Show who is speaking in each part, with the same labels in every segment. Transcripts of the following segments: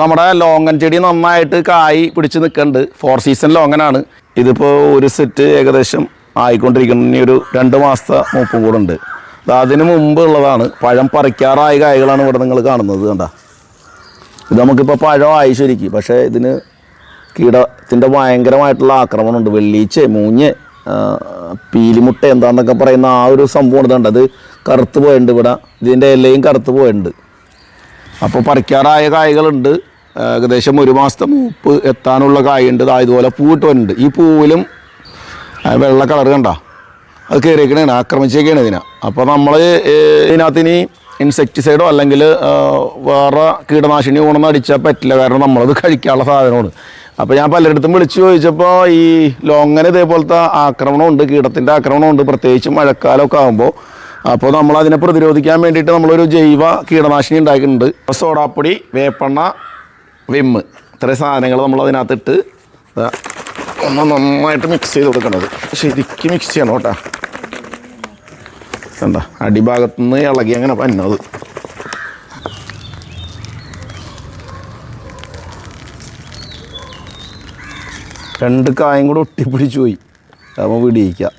Speaker 1: അപ്പോൾ നമ്മുടെ ലോങ്ങൻ ചെടി നന്നായിട്ട് കായ് പിടിച്ച് നിൽക്കുന്നുണ്ട്. ഫോർ സീസൺ ലോങ്ങനാണ്. ഇതിപ്പോൾ ഒരു സെറ്റ് ഏകദേശം ആയിക്കൊണ്ടിരിക്കുന്നു. ഇനി ഒരു രണ്ട് മാസത്തെ മൂപ്പും കൂടെ ഉണ്ട്. അത് അതിന് മുമ്പ് ഉള്ളതാണ്. പഴം പറിക്കാറായ കായകളാണ് ഇവിടെ നിങ്ങൾ കാണുന്നത് കണ്ട. ഇത് നമുക്കിപ്പോൾ ആയി ശരിക്കും. പക്ഷേ ഇതിന് കീടത്തിന്റെ ഭയങ്കരമായിട്ടുള്ള ആക്രമണമുണ്ട് വെള്ളീച്ച മൂഞ്ഞ് പീലിമുട്ട എന്താണെന്നൊക്കെ പറയുന്ന ആ ഒരു സംഭവം ഇതുണ്ട് അത് കറുത്ത് പോയിട്ടുണ്ട് ഇവിടെ. ഇതിന്റെ ഇലയും കറുത്ത് പോയിട്ടുണ്ട്. അപ്പോൾ പറിക്കാറായ കായ്കളുണ്ട്. ഏകദേശം ഒരു മാസത്തെ മൂപ്പ് എത്താനുള്ള കായുണ്ട്. ഇതായതുപോലെ പൂവിട്ട് വരുന്നുണ്ട് ഈ പൂവിലും വെള്ള കളർ കണ്ട? അത് കയറിയേക്കണേണ് ആക്രമിച്ചേക്കാണ് ഇതിനെ. അപ്പോൾ നമ്മൾ ഇതിനകത്ത് ഇനി ഇൻസെക്ടിസൈഡോ അല്ലെങ്കിൽ വേറെ കീടനാശിനി കൊണ്ടൊന്നും അടിച്ചാൽ പറ്റില്ല. കാരണം നമ്മളത് കഴിക്കാനുള്ള സാധനമാണ്. അപ്പോൾ ഞാൻ പലയിടത്തും വിളിച്ചു ചോദിച്ചപ്പോൾ ഈ ലോങ്ങന് ഇതേപോലത്തെ ആക്രമണമുണ്ട് കീടത്തിന്റെ ആക്രമണമുണ്ട്. പ്രത്യേകിച്ച് മഴക്കാലമൊക്കെ ആകുമ്പോൾ അപ്പോൾ നമ്മൾ അതിനെ പ്രതിരോധിക്കാൻ വേണ്ടിയിട്ട് നമ്മളൊരു ജൈവ കീടനാശിനി ഉണ്ടാക്കിയിട്ടുണ്ട് സോഡാപ്പൊടി വേപ്പെണ്ണ വിമ്മ്. ഇത്രയും സാധനങ്ങൾ നമ്മൾ അതിനകത്തിട്ട് ഒന്ന് നന്നായിട്ട് മിക്സ് ചെയ്ത് കൊടുക്കണത്. ശരിക്കും മിക്സ് ചെയ്യണം കേട്ടോ. എന്താ അടിഭാഗത്തുനിന്ന് ഇളകി അങ്ങനെ പന്നത് രണ്ട് കായും കൂടെ ഒട്ടിപ്പിടിച്ച് പോയി. അപ്പോൾ പിടിയിക്കാം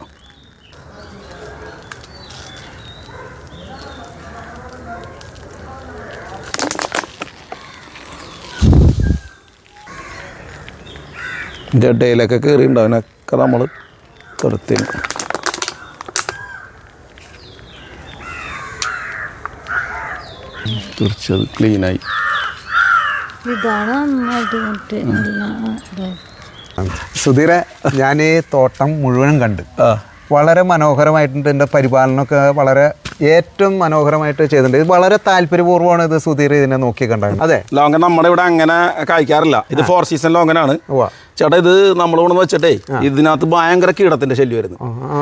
Speaker 1: ഇതിന്റെ ഇടയിലൊക്കെ കയറിയിട്ടുണ്ട് അതിനൊക്കെ നമ്മൾ തുരത്തിന് തുറച്ചത് ക്ലീനായി
Speaker 2: സുധീരെ. ഞാൻ ഈ തോട്ടം മുഴുവനും കണ്ട്. വളരെ മനോഹരമായിട്ടുണ്ട്. എന്റെ പരിപാലനമൊക്കെ വളരെ ഏറ്റവും മനോഹരമായിട്ട് ചെയ്തിട്ടുണ്ട്. ഇത് വളരെ താല്പര്യപൂർവമാണ് ഇത് സുധീർ ഇതിനെ നോക്കി കണ്ടത്. അതെ.
Speaker 1: ലോങ്ങൻ നമ്മുടെ ഇവിടെ അങ്ങനെ കായ്ക്കാറില്ല. ഇത് ഫോർ സീസൺ ലോങ്ങനാണ്.
Speaker 2: ആണ്
Speaker 1: ചേട്ടാ ഇത് നമ്മൾ കൊണ്ടു വെച്ചിട്ടേ ഇതിനകത്ത് ഭയങ്കര കീടത്തിന്റെ ശല്യം വരുന്നു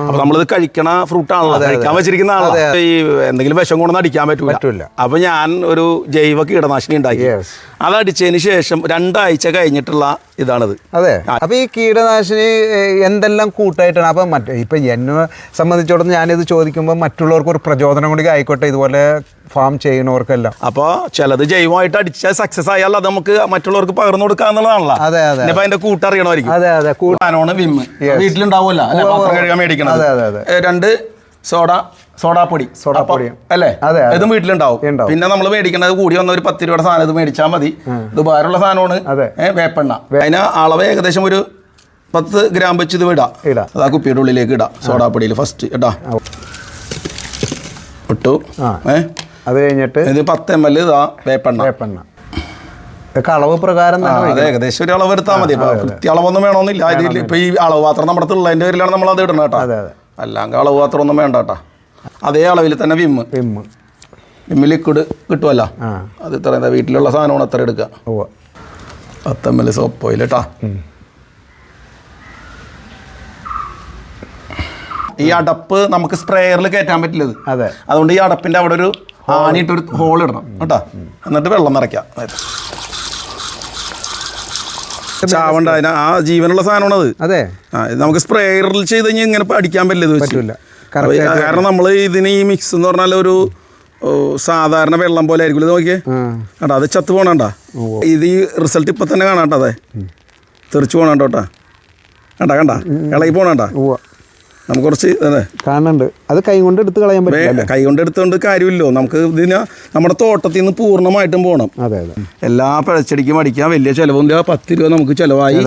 Speaker 1: അപ്പൊ നമ്മളിത് കഴിക്കണ ഫ്രൂട്ട് ആണല്ലോ. കഴിക്കാൻ വെച്ചിരിക്കുന്ന ആളാണ് ഈ എന്തെങ്കിലും വിഷം കൊണ്ടൊന്നും അടിക്കാൻ
Speaker 2: പറ്റൂല.
Speaker 1: പറ്റൂല. അപ്പൊ ഞാൻ ഒരു ജൈവ കീടനാശിനി ഉണ്ടാക്കി.
Speaker 2: അതടിച്ചതിന്
Speaker 1: അത് അടിച്ചതിന് ശേഷം രണ്ടാഴ്ച കഴിഞ്ഞിട്ടുള്ള ഇതാണിത്.
Speaker 2: അതെ. അപ്പൊ ഈ കീടനാശിനി എന്തെല്ലാം കൂട്ടായിട്ടാണ്? അപ്പൊ മറ്റേ ഇപ്പൊ എന്നെ സംബന്ധിച്ചിടത്തോളം ഞാനിത് ചോദിക്കുമ്പോൾ മറ്റുള്ളവർക്ക് ഒരു പ്രചോദനം കൂടി ആയിക്കോട്ടെ ഇതുപോലെ ഫാം ചെയ്യുന്നവർക്കെല്ലാം.
Speaker 1: അപ്പോൾ ചിലത് ജൈവമായിട്ട് അടിച്ചാൽ സക്സസ് ആയാൽ അത് നമുക്ക് മറ്റുള്ളവർക്ക് പകർന്നു കൊടുക്കുക എന്നുള്ളതാണല്ലോ.
Speaker 2: അതെ, അതെ.
Speaker 1: ഇനിയിപ്പോ അതിന്റെ കൂട്ടറിയണമായിരിക്കും
Speaker 2: അതെ അതെ. കൂ-
Speaker 1: സാധനമാണ് വിമ്മ് വീട്ടിലുണ്ടാവുമല്ലോ അല്ലെ? പാത്രം കഴുകാൻ മേടിക്കണത്.
Speaker 2: അതെ, അതെ, അതെ.
Speaker 1: രണ്ട് സോഡ സോഡാപ്പൊടി.
Speaker 2: സോഡാപ്പൊടി.
Speaker 1: അല്ലേ?
Speaker 2: അതെ, അതെ.
Speaker 1: ഇതും വീട്ടിലുണ്ടാവും. പിന്നെ നമ്മൾ മേടിക്കേണ്ടത് കൂടി വന്ന ഒരു പത്ത് രൂപയുടെ സാധനം ഇത് മേടിച്ചാൽ മതി. ഇത് ഉപകാരമുള്ള സാധനമാണ്. വേപ്പെണ്ണ. അതിന് അളവ് ഏകദേശം ഒരു പത്ത് ഗ്രാം വെച്ച് ഇത് ഇടാം
Speaker 2: ഇടാം.
Speaker 1: അതാ കുപ്പിയുടെ ഉള്ളിലേക്ക് ഇടാം സോഡാപ്പൊടിയിൽ ഫസ്റ്റ് ഇട്ടാ ഇട്ടു.
Speaker 2: അത് കഴിഞ്ഞിട്ട്
Speaker 1: ഇത് പത്ത് എം എൽ ഇതാ വേപ്പെണ്ണ.
Speaker 2: വേപ്പെണ്ണ. ഇതൊക്കെ അളവ് പ്രകാരം
Speaker 1: അതെ ഏകദേശം ഒരു അളവ് എടുത്താൽ മതി. കൃത്യളവൊന്നും വേണമെന്നില്ല ഇതിൽ ഇപ്പൊ ഈ അളവ് പാത്രം നമ്മുടെ തുള്ളതിന്റെ പേരിലാണ് നമ്മൾ അത് ഇടണം കേട്ടോ. അല്ലാങ്ക അളവ് പാത്രം ഒന്നും വേണ്ട കേട്ടോ. അതേ അളവിൽ തന്നെ വിമ്മ്
Speaker 2: വിമ്മ്
Speaker 1: വിമ്മ് ലിക്വിഡ് കിട്ടുമല്ലോ അത് ഇത്ര വീട്ടിലുള്ള സാധനമാണ് അത്ര എടുക്കുക.
Speaker 2: പത്തമ്മൽ
Speaker 1: പത്ത് എം എൽ സോപ്പ് ഓയിൽ കേട്ടാ. ഈ അടപ്പ് നമുക്ക് സ്പ്രേയറിൽ കയറ്റാൻ പറ്റില്ലത്.
Speaker 2: അതെ.
Speaker 1: അതുകൊണ്ട് ഈ അടപ്പിന്റെ അവിടെ ഒരു ആണിയിട്ട് ഒരു ഹോൾ ഇടണം കേട്ടോ. എന്നിട്ട് വെള്ളം നിറയ്ക്കാം. ചാവണ്ട അതിന് ആ ജീവനുള്ള സാധനമാണ് അത്. നമുക്ക് സ്പ്രേയറിൽ ചെയ്ത് കഴിഞ്ഞാൽ ഇങ്ങനെ അടിക്കാൻ പറ്റില്ല ഇത് വെച്ച്.
Speaker 2: പറ്റൂല.
Speaker 1: അപ്പൊ ഈ- കാരണം നമ്മൾ ഇതിന് ഈ മിക്സ് എന്ന് പറഞ്ഞാൽ ഒരു സാധാരണ വെള്ളം പോലെ ആയിരിക്കും. ഇത് നോക്കിയേ. കേട്ടോ അത് ചത്ത് പോണണ്ട. ഇത് ഈ റിസൾട്ട് ഇപ്പൊ തന്നെ കാണാട്ടോ അതെ. തെറിച്ച് പോണണ്ടോട്ടാ കണ്ട കണ്ട. ഇളകി പോണണ്ട. നമുക്ക് കുറച്ച് അതെ.
Speaker 2: കാണുന്നുണ്ട് അത് കൈ കൊണ്ട് എടുത്ത് കളയാൻ പറ്റില്ല
Speaker 1: കൈ കൊണ്ട് എടുത്തുകൊണ്ട് കാര്യമില്ലോ. നമുക്ക് ഇതിന് നമ്മുടെ തോട്ടത്തിൽ നിന്ന് പൂർണമായിട്ടും പോകണം
Speaker 2: അതെ അതെ.
Speaker 1: എല്ലാ പഴച്ചെടിക്കും അടിക്കാൻ വലിയ ചിലവൊന്നുമില്ല പത്ത് രൂപ നമുക്ക് ചിലവായി.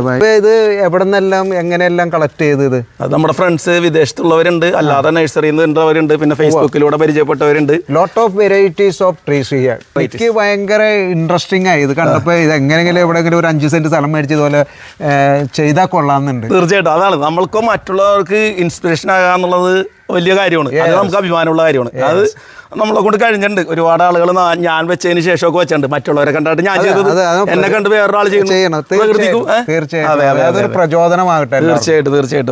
Speaker 2: ഇത് എവിടെ നിന്നെല്ലാം എങ്ങനെയെല്ലാം കളക്ട് ചെയ്ത് ഇത്?
Speaker 1: അത് നമ്മുടെ ഫ്രണ്ട്സ് വിദേശത്തുള്ളവരുണ്ട്. അല്ലാതെ നഴ്സറിയിൽ നിന്ന് ഉണ്ടവരുണ്ട് പിന്നെ ഫേസ്ബുക്കിലൂടെ പരിചയപ്പെട്ടവരുണ്ട്.
Speaker 2: Lot of varieties of trees here എനിക്ക് ഭയങ്കര ഇൻട്രസ്റ്റിംഗ് ആയി. ഇത് കണ്ടപ്പോൾ ഇത് എങ്ങനെയെങ്കിലും എവിടെയെങ്കിലും ഒരു അഞ്ച് സെന്റ് സ്ഥലം മേടിച്ചതുപോലെ ചെയ്താൽ ചെയ്താൽ കൊള്ളാമെന്നുണ്ട്.
Speaker 1: തീർച്ചയായിട്ടും. അതാണ്. നമ്മൾക്കോ മറ്റുള്ളവർക്ക് ഇൻസ്പിറേഷൻ ആകാന്നുള്ളത് വലിയ കാര്യമാണ്. അത് നമുക്ക് അഭിമാനമുള്ള കാര്യമാണ്. അത് നമ്മളെ കൊണ്ട് കഴിഞ്ഞിട്ടുണ്ട്. ഒരുപാട് ആളുകൾ ഞാൻ വെച്ചതിന് ശേഷമൊക്കെ വെച്ചിട്ടുണ്ട്. മറ്റുള്ളവരെ കണ്ടിട്ട് ഞാൻ ചെയ്തത് എന്നെ കണ്ട് വേറൊരാൾ ചെയ്യുന്നു. പ്രകൃതിക്കും. തീർച്ചയായിട്ടും തീർച്ചയായിട്ടും.